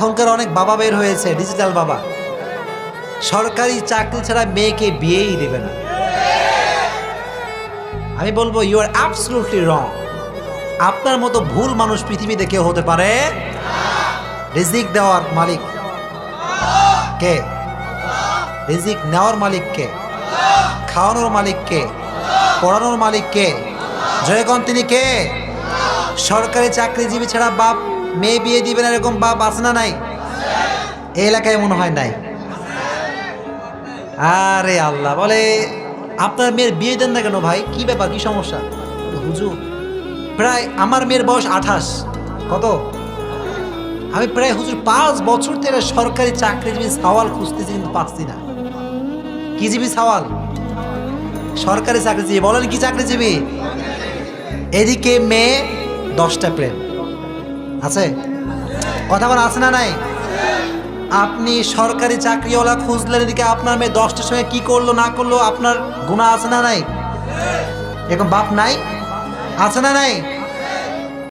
এখনকার অনেক বাবা বের হয়েছে ডিজিটাল বাবা। সরকারি চাকরি ছাড়া মেয়েকে বিয়েই দেবে না। আমি বলব ইউ আর অ্যাবসলুটলি রং আপনার মতো ভুল মানুষ পৃথিবীতে কেউ হতে পারে রিজিক দেওয়ার মালিক কে? রিজিক নেওয়ার মালিক কে? খাওয়ানোর মালিক কে? পড়ানোর মালিক কে? জয়গণ তিনি কে? সরকারি চাকরিজীবী ছাড়া বাপ মেয়ে বিয়ে দিবে না এরকম বাপ আছে না নাই? এই এলাকায় মনে হয় নাই। আরে আল্লাহ, বলে আপনার মেয়ের বিয়ে দেন না কেন ভাই? কি ব্যাপার, কি সমস্যা? হুজুর, প্রায় আমার মেয়ের বয়স আঠাশ। কত? আমি প্রায় হুজুর পাঁচ বছর থেকে সরকারি চাকরিজীবী সওয়াল খুঁজতেছি কিন্তু পাচ্ছি না। কি জীবী সওয়াল? সরকারি চাকরিজীবী, বলেন কি চাকরিজীবী? এদিকে মেয়ে দশটা প্রেম আছে? কথা বলা আছে না নাই? আপনি সরকারি চাকরিওয়ালা খুঁজলেন এদিকে আপনার মেয়ে দশটার সময় কি করল, না করল, আপনার গুণা আছে না নাই? এরকম বাপ নাই? আছে না নাই?